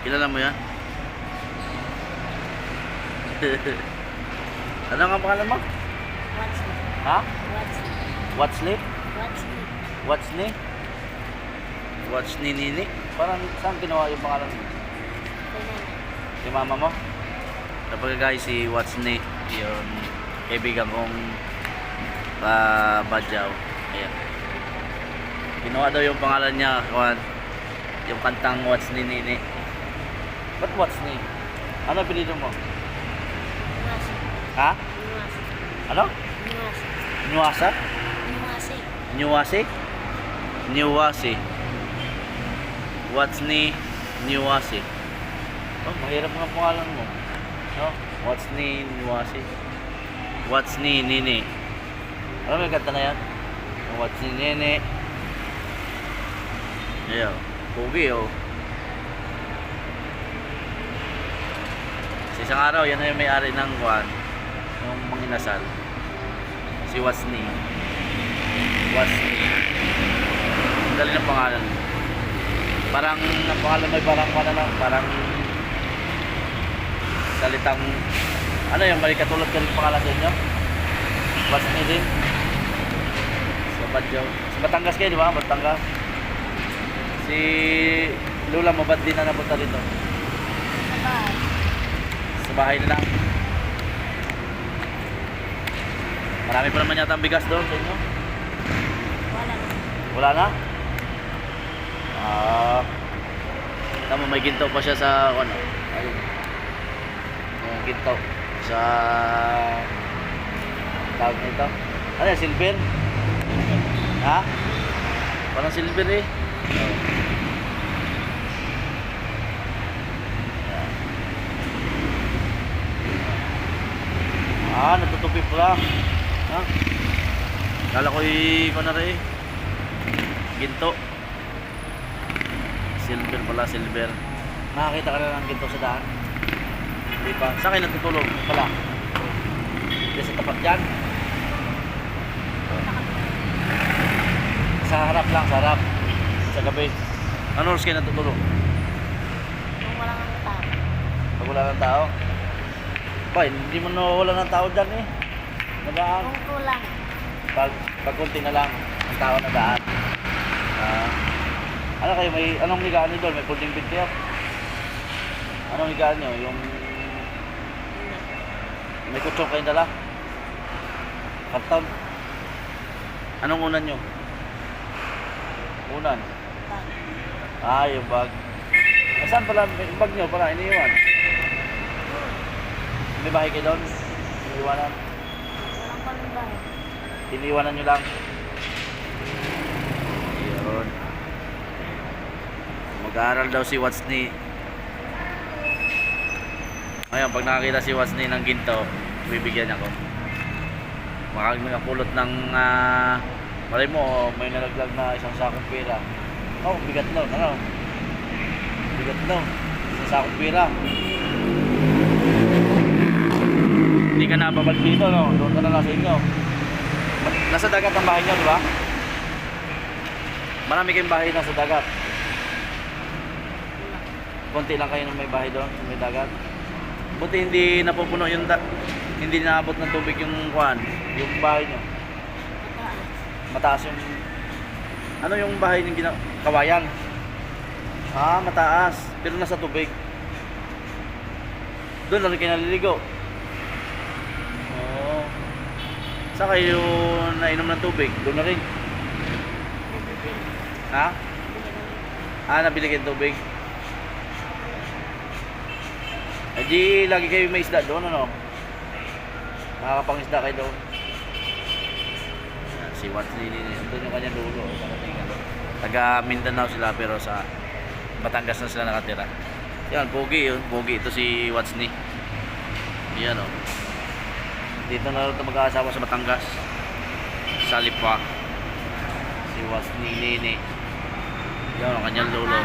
Kilala mo yan? ano nga pangalan mo? It? Ha? It? What's ni? What's ni Nini? Parang saan ginawa yung pangalan mo? Yung mama mo? Kapag guys, si ni, yung kaibigan kong uh, Badyaw. Ayan. Ginawa daw yung pangalan niya. Yung kantang ni Nini. Ba't What's ni? Ano pinili mo? Nuwasi. Ha? Nuwasi. Ano? Nuwasi. Nyuasa? Nuwasi. Nyuwasi? Nyuwasi. What's ni Nyuwasi? Oh, mahirap nga pangalan mo. No? What's ni Nyuwasi? What's ni Nini? Alam mo yung kanta na yan? What's ni Nene? Ayaw. Pugi oh. Isang araw, yan na yung may-ari ng Juan. Yung manginasal. Si What's ni. What's ni. Ang galing ng pangalan. Parang ang pangalan may parang ano lang, parang salitang ano yung may katulad ka pangalan sa inyo? What's ni din? Sa Badyaw. Sa Batangas kayo, di ba? Batangas. Si Lula mo, ba't di na napunta dito? Sa bahay. Na lang. Marami pa naman yata ang bigas doon sa inyo. Wala na. Wala na? Ah. tama may ginto pa siya sa ano. Ayun. Yung ginto sa tawag nito. Ano yan, silver? Ha? Parang silver eh. Ah, natutupi pala. Ha? Kala ko i ko na rin. Ginto. Silver pala, silver. Nakakita ka na ng ginto sa daan? Hindi pa. Saan kayo natutulog pala? Hindi sa tapat dyan? Sa harap lang, sa harap. Sa gabi. Ano oras kayo natutulog? Kung wala nga tao. Pag wala ng tao? Ba, hindi mo nawawala ng tao dyan eh. Nadaan. Kung kulang. Pag, pag kunti na lang ang tao na daan. Ah. ano kayo, may, anong higaan nyo doon? May pudding bit kayo? Anong higaan nyo? Yung may kutsong kayong dala? Karton? Anong unan nyo? Unan? Bag. Ah, yung bag. Saan pala, may bag nyo pala, iniiwan? May bahay kayo doon? Iniiwanan? Walang kami bahay. Iniiwanan nyo lang. Yun. Mag-aaral daw si Watsni. Ngayon, pag nakakita si Watsni ng ginto, bibigyan ako. Baka nakapulot ng, ah, malay mo, may nalaglag na isang sakong pera. Oh, bigat no, ano? Bigat no. Isang sakong pera. Ka na babalik dito, no? Doon ka na lang sa inyo. Nasa dagat ang bahay niyo, di ba? Marami kayong bahay nasa dagat. Konti lang kayo na may bahay doon, may dagat. Buti hindi napupuno yung da- hindi naabot ng tubig yung kuan, yung bahay niyo. Mataas. Yung Ano yung bahay ng gina? Ah, mataas, pero nasa tubig. Doon lang kayo naliligo. Saan kayo nainom ng tubig? Doon na rin. Ha? Ah, nabili kayong tubig. Eh di, lagi kayo may isda doon, ano? Nakakapangisda kayo doon. Si Wats ni doon yung kanyang oh, ano. Taga Mindanao sila pero sa Batangas na sila nakatira. Yan, pogi yun. Pogi ito si Wats ni. Yan o. Dito na ito mag-aasawa sa Batangas. Sa Lipa. Si Wats ni Nene. Yan ang kanyang dito